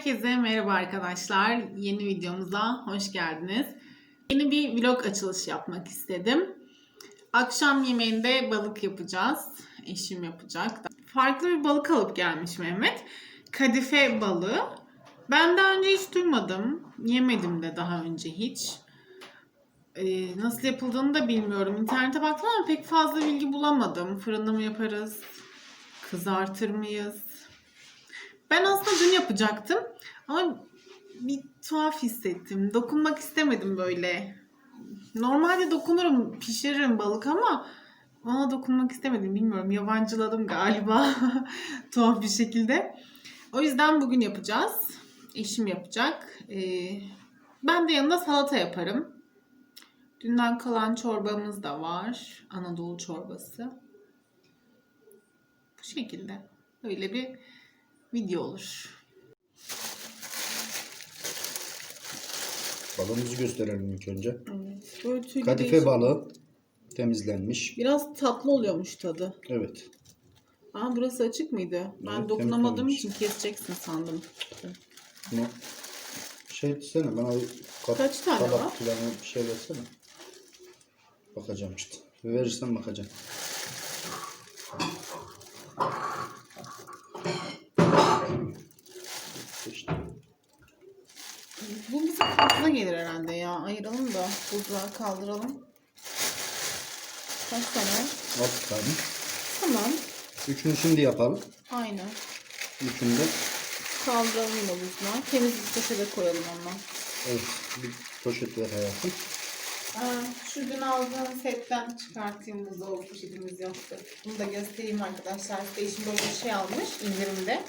Herkese merhaba arkadaşlar. Yeni videomuza hoş geldiniz. Yeni bir vlog açılışı yapmak istedim. Akşam yemeğinde balık yapacağız. Eşim yapacak. Farklı bir balık alıp gelmiş Mehmet. Kadife balığı. Ben daha önce hiç duymadım. Yemedim de daha önce hiç. Ee, nasıl yapıldığını da bilmiyorum. İnternete baktım ama pek fazla bilgi bulamadım. Fırında mı yaparız? Kızartır mıyız? Ben aslında dün yapacaktım ama bir tuhaf hissettim. Dokunmak istemedim böyle. Normalde dokunurum, pişiririm balık ama ona dokunmak istemedim. Bilmiyorum, yabancıladım galiba tuhaf bir şekilde. O yüzden bugün yapacağız. Eşim yapacak. Ee, ben de yanında salata yaparım. Dünden kalan çorbamız da var. Anadolu çorbası. Bu şekilde. Böyle bir video olur. Balığımızı gösterelim ilk önce. Evet. Böyle tüylü Kadife değişik- balığı temizlenmiş. Biraz tatlı oluyormuş tadı. Evet. Aa burası açık mıydı? Ben Evet, dokunamadığım için keseceksin sandım. Bunu şey etsene bana kap, Kaç tane var? bir şey versene. Bakacağım işte. Verirsen bakacağım. İşte. Bu bizim fazla gelir herhalde ya. Ayıralım da buzluğa kaldıralım. Kaç tane? Altı tane. Tamam. Üçünü şimdi yapalım. Aynen. Üçünü de Kaldıralım yine buzluğa. Temiz bir poşete koyalım ondan. evet, bir poşet ver hayatım. Aa, şu dün aldığım setten çıkartayım buzdolabı poşetimiz yoktu. Bunu da göstereyim arkadaşlar. Size eşim böyle bir şey almış indirimde.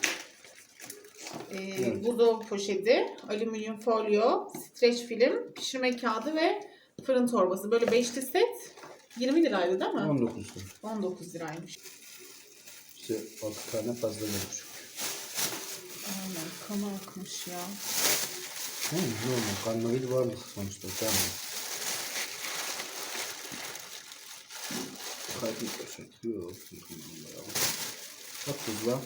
Ee, Evet. Buzdolabı poşeti, alüminyum folyo, streç film, pişirme kağıdı ve fırın torbası. Böyle beşli set 20 liraydı değil mi? 19 lira. 19 liraymış. İşte altı tane fazla vermiş. Aynen kanı akmış ya. Hı, normal. Kanlı bir varlık sonuçta. Tamam. Poşet. Yok. Bak tuzla.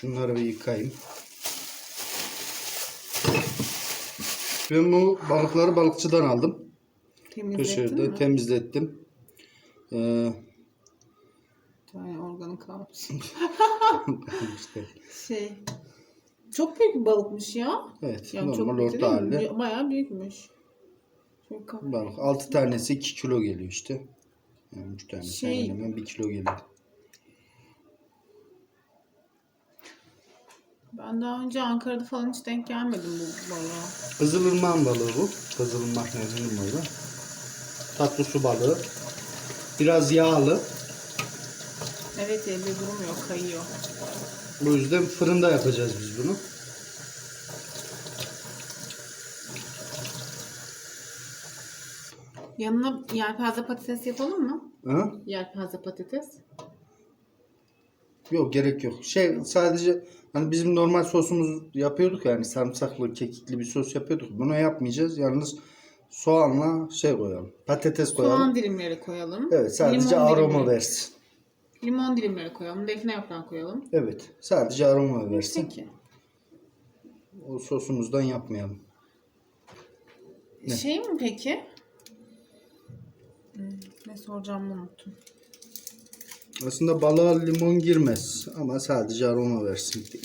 Şunları bir yıkayayım. Ben bu balıkları balıkçıdan aldım. Mi? temizlettim. Ee, organı kalmış. işte, Şey, çok büyük bir balıkmış ya. evet, Yani normal büyük orta halde. Bayağı büyükmüş. Kap- Balık 6 tanesi 2 kilo geliyor işte. Yani 3 tanesi Şey- hemen 1 kilo geliyor. Ben daha önce Ankara'da falan hiç denk gelmedim bu balığa. Kızılırmağın balığı bu. Kızılırmak nezinin balığı. Tatlı su balığı. Biraz yağlı. Evet elde durmuyor, kayıyor. Bu yüzden fırında yapacağız biz bunu. Yanına yelpaze patates yapalım mı? Ha? Yelpaze patates. Yok gerek yok. Şey sadece hani bizim normal sosumuz yapıyorduk yani sarımsaklı kekikli bir sos yapıyorduk. Bunu yapmayacağız. Yalnız soğanla şey koyalım. Patates koyalım. Soğan dilimleri koyalım. Evet sadece Limon aroma dilimleri- versin. Limon dilimleri koyalım. Defne yaprağı koyalım. Evet sadece aroma versin. Peki. O sosumuzdan yapmayalım. Ne? Şey mi peki? Hmm, ne soracağımı unuttum. Aslında balığa limon girmez ama sadece aroma versin diye.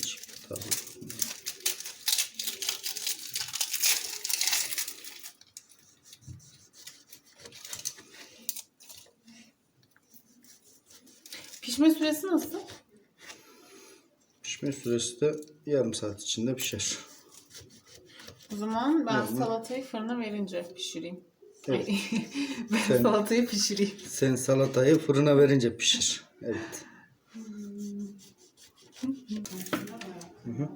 Tabii. Pişme süresi nasıl? Pişme süresi de yarım saat içinde pişer. O zaman ben Normal. salatayı fırına verince pişireyim. Evet. Ben Sen- salatayı pişireyim. Sen salatayı fırına verince pişir. Evet. Hı hı.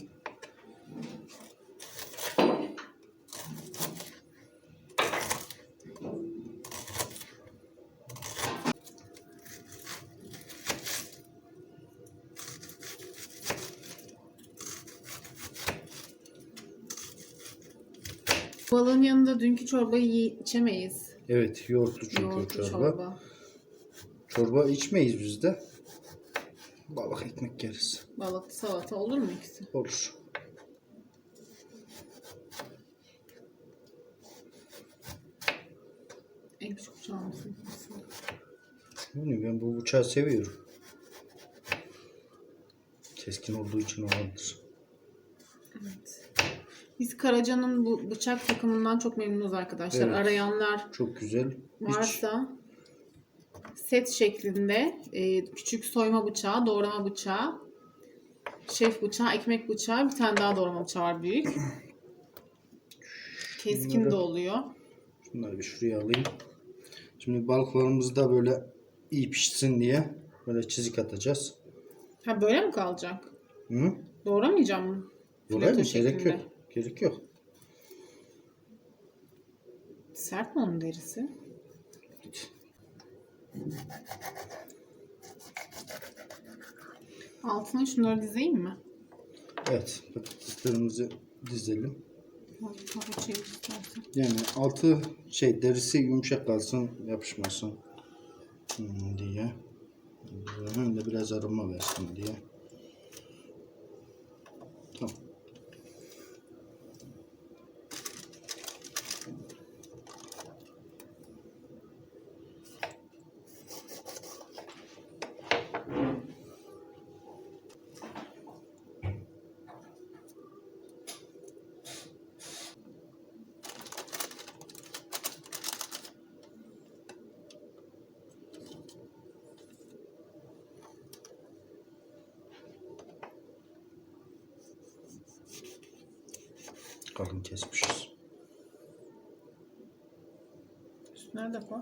Balığın yanında dünkü çorbayı yi- içemeyiz. Evet yoğurtlu çünkü Yoğurtlu çorba. çorba. Çorba içmeyiz biz de. Balık ekmek yeriz. Balıklı salata olur mu ikisi? Olur. En küçük bıçağımızın. Yani ben bu bıçağı seviyorum. Keskin olduğu için olabilir. Evet. Biz Karaca'nın bu bıçak takımından çok memnunuz arkadaşlar. Evet. Arayanlar Çok güzel. Hiç varsa set şeklinde e, küçük soyma bıçağı, doğrama bıçağı, şef bıçağı, ekmek bıçağı, bir tane daha doğrama bıçağı var büyük. Keskin Bunları- de oluyor. Şunları bir şuraya alayım. Şimdi balıklarımızı da böyle iyi pişsin diye böyle çizik atacağız. Ha böyle mi kalacak? Hı? Doğramayacağım mı? Buraya mı? Gerek yok. Gerek yok. Sert mi onun derisi? Altına şunları dizeyim mi? Evet. Patateslerimizi dizelim. İstersen. Yani altı şey derisi yumuşak kalsın yapışmasın hmm, diye. Hem de biraz aroma versin diye. Kalın kesmişiz. Üstüne de koy.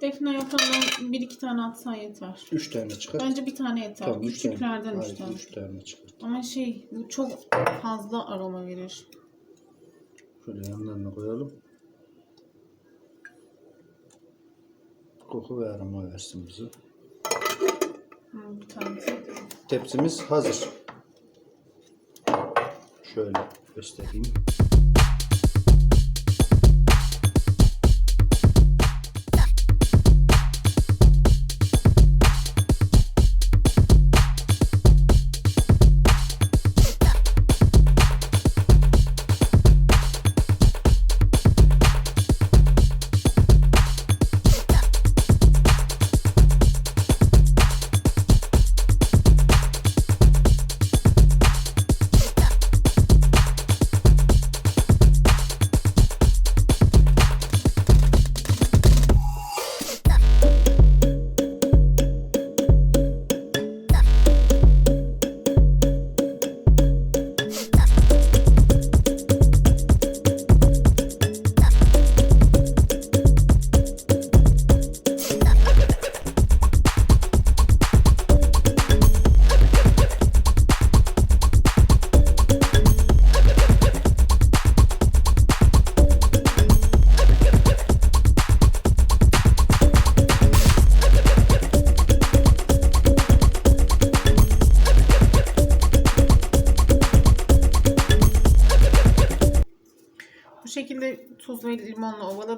Defne yapandan bir iki tane atsan yeter. Üç tane çıkar. Bence bir tane yeter. Tamam, üç tane. Küçüklerden üç Hayır, tane. üç tane çıkar. Ama şey bu çok fazla aroma verir. Şöyle yanlarına koyalım. Koku ve aroma versin bize. Hı, bir tanesi. Tepsimiz hazır. Şöyle göstereyim.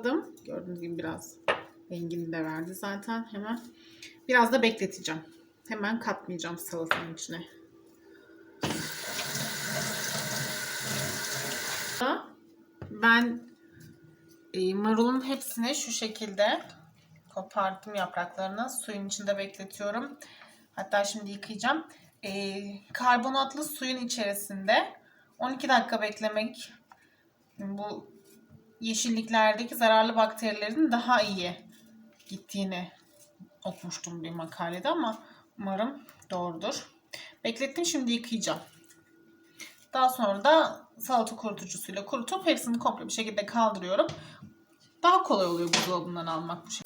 Ovaladım. Gördüğünüz gibi biraz rengini de verdi zaten hemen. Biraz da bekleteceğim. Hemen katmayacağım salatanın içine. Ben e, marulun hepsini şu şekilde koparttım yapraklarını. Suyun içinde bekletiyorum. Hatta şimdi yıkayacağım. E, karbonatlı suyun içerisinde 12 dakika beklemek bu yeşilliklerdeki zararlı bakterilerin daha iyi gittiğini okumuştum bir makalede ama umarım doğrudur. Beklettim şimdi yıkayacağım. Daha sonra da salata kurutucusuyla kurutup hepsini komple bir şekilde kaldırıyorum. Daha kolay oluyor buzdolabından almak bu şekilde.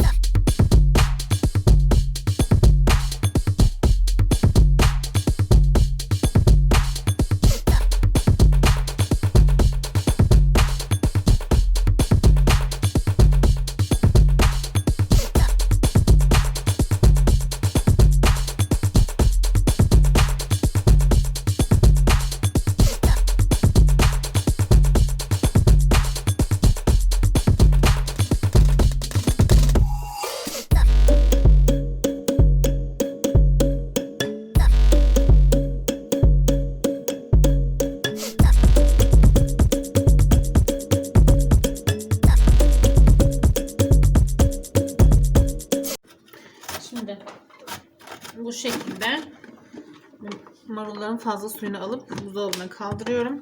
Marulların fazla suyunu alıp buzdolabına kaldırıyorum.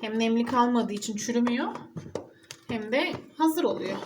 Hem nemli kalmadığı için çürümüyor. Hem de hazır oluyor.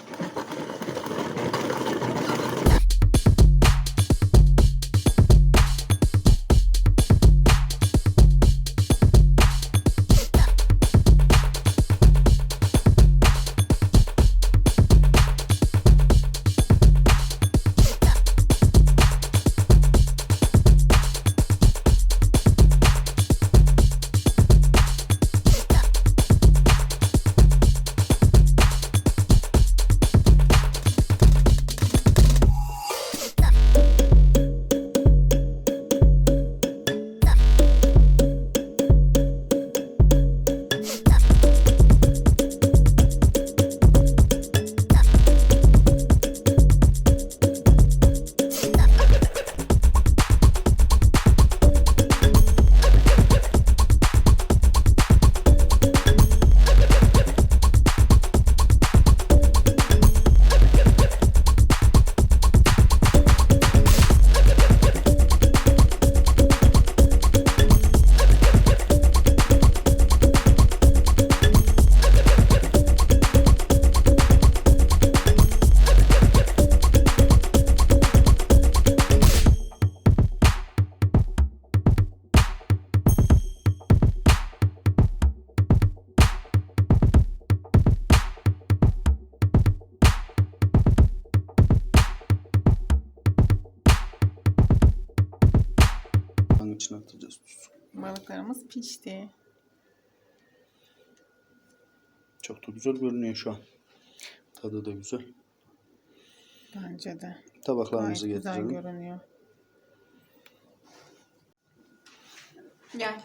Bunun içine atacağız tuzu. Balıklarımız pişti. Çok da güzel görünüyor şu an. Tadı da güzel. Bence de. Gayet Tabaklarımızı güzel getirelim. görünüyor. Gel.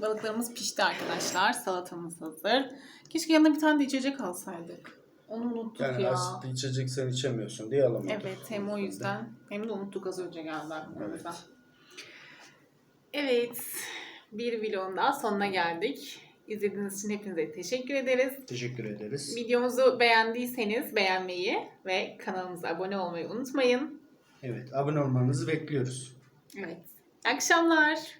Balıklarımız pişti arkadaşlar. Salatamız hazır. Keşke yanına bir tane de içecek alsaydık. Onu unuttuk Yani ya. asitli içecek sen içemiyorsun diye alamadım. Evet hem o yüzden hem de unuttuk az önce geldi aklımıza. Evet. Bir vlogun daha sonuna geldik. İzlediğiniz için hepinize teşekkür ederiz. Teşekkür ederiz. Videomuzu beğendiyseniz beğenmeyi ve kanalımıza abone olmayı unutmayın. Evet abone olmanızı bekliyoruz. Evet. İyi akşamlar.